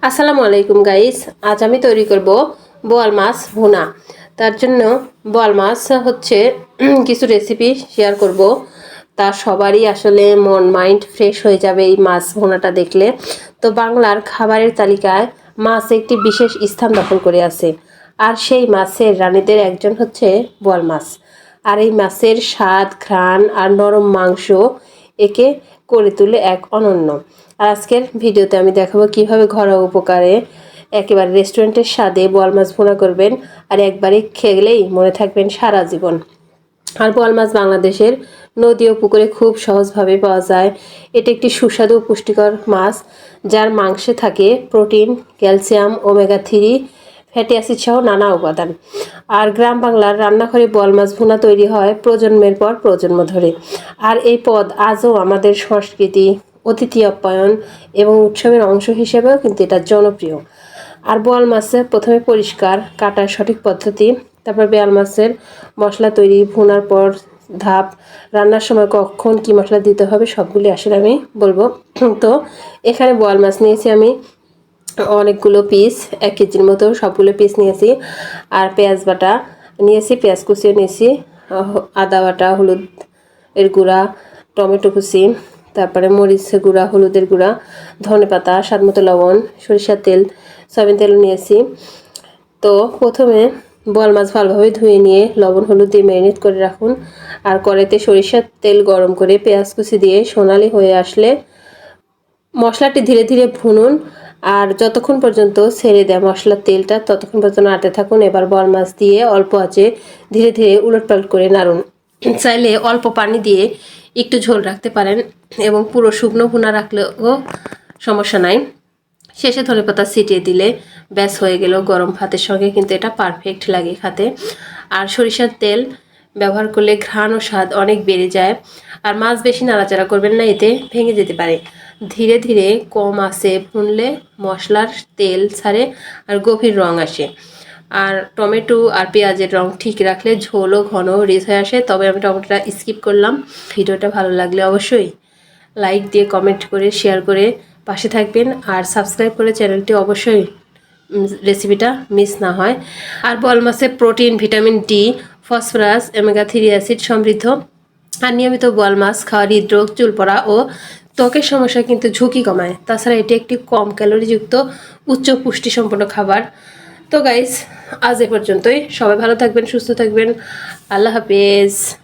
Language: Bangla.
আসসালামু আলাইকুম গাইস আজ আমি তৈরি করব বোয়াল মাছ ভুনা। তার জন্য বোয়াল মাছ হচ্ছে কিছু রেসিপি শেয়ার করব। তা সবারই আসলে মন মাইন্ড ফ্রেশ হয়ে যাবে এই মাছ ভুনাটা দেখলে। তো বাংলার খাবারের তালিকায় মাছ একটি বিশেষ স্থান দখল করে আছে। আর সেই মাছের রানীদের একজন হচ্ছে বোয়াল মাছ। আর এই মাছের স্বাদ, ঘ্রাণ আর নরম মাংস একে করে তুলে এক অনন্য। আর আজকের ভিডিওতে আমি দেখাবো কীভাবে ঘরোয়া উপকারে একেবারে রেস্টুরেন্টের স্বাদে বোয়াল মাছ ভুনা করবেন আর একবারে খেলেই মনে থাকবেন সারা জীবন। আর বোয়াল মাছ বাংলাদেশের নদী ও পুকুরে খুব সহজভাবে পাওয়া যায়। এটি একটি সুস্বাদু পুষ্টিকর মাছ, যার মাংসে থাকে protein, calcium, omega three fatty acid সহ নানা উপাদান। আর গ্রাম বাংলার রান্নাঘরে বোয়াল মাছ ভুনা তৈরি হয় প্রজন্মের পর প্রজন্ম ধরে। আর এই পদ আজও আমাদের সংস্কৃতি, অতিথি আপ্যায়ন এবং উৎসবের অংশ হিসেবেও কিন্তু এটা জনপ্রিয়। আর বোয়াল মাছের প্রথমে পরিষ্কার, কাটার সঠিক পদ্ধতি, তারপর বেয়াল মাছের মশলা তৈরি, ভুনার পর ধাপ, রান্নার সময় কখন কী মশলা দিতে হবে সবগুলি আসলে আমি বলব। তো এখানে বোয়াল মাছ নিয়েছি আমি অনেকগুলো পিস এক কেজির মতো সবগুলো পিস নিয়েছি। আর পেঁয়াজ বাটা নিয়েছি, পেঁয়াজ কুচিও নিয়েছি আদা বাটা, হলুদ এর গুঁড়া, টমেটো কুচি, তারপরে মরিচের গুঁড়া, হলুদের গুঁড়া, ধনে পাতা, স্বাদ মতো লবণ, সরিষার তেল, সয়াবিন তেল নিয়েছি। তো প্রথমে বল মাছ ভালোভাবে ধুয়ে নিয়ে লবণ, হলুদ দিয়ে ম্যারিনেট করে রাখুন। আর কড়াইতে সরিষার তেল গরম করে পেঁয়াজ কুচি দিয়ে সোনালি হয়ে আসলে মশলাটি ধীরে ধীরে ভুনুন। আর যতক্ষণ পর্যন্ত ছেড়ে দেয় মশলার তেলটা ততক্ষণ পর্যন্ত নাড়তে থাকুন। এবার বল মাছ দিয়ে অল্প আঁচে ধীরে ধীরে উলটপালট করে নাড়ুন। চাইলে অল্প পানি দিয়ে একটু ঝোল রাখতে পারেন এবং পুরো শুকনো ভুনা রাখলেও সমস্যা নাই। শেষে ধনে পাতা ছিটিয়ে দিলে ব্যাস হয়ে গেল গরম ভাতের সঙ্গে, কিন্তু এটা পারফেক্ট লাগে খেতে। আর সরিষার তেল ব্যবহার করলে ঘ্রাণ ও স্বাদ অনেক বেড়ে যায়। আর মাছ বেশি নাড়াচাড়া করবেন না, এতে ভেঙে যেতে পারে। ধীরে ধীরে কম আসে ভুনলে মশলার তেল ছাড়ে আর গভীর রং আসে। আর টমেটো আর পেঁয়াজের রং ঠিক রাখলে ঝোলও ঘন রিচ হয়ে আসে। তবে আমি টমেটোটা স্কিপ করলাম। ভিডিওটা ভালো লাগলে অবশ্যই লাইক দিয়ে কমেন্ট করে, শেয়ার করে পাশে থাকবেন। আর সাবস্ক্রাইব করে চ্যানেলটি অবশ্যই রেসিপিটা মিস না হয়। আর বল মাছে protein, vitamin D, phosphorus omega three acid সমৃদ্ধ। আর নিয়মিত বল মাছ খাওয়ার হৃদরোগ, চুল পড়া ও ত্বকের সমস্যা কিন্তু ঝুঁকি কমায়। তাছাড়া এটি একটি কম ক্যালোরিযুক্ত, উচ্চ পুষ্টি সম্পন্ন খাবার। তো গাইস আজ এ পর্যন্তই। সবাই ভালো থাকবেন, সুস্থ থাকবেন। আল্লাহ হাফেজ।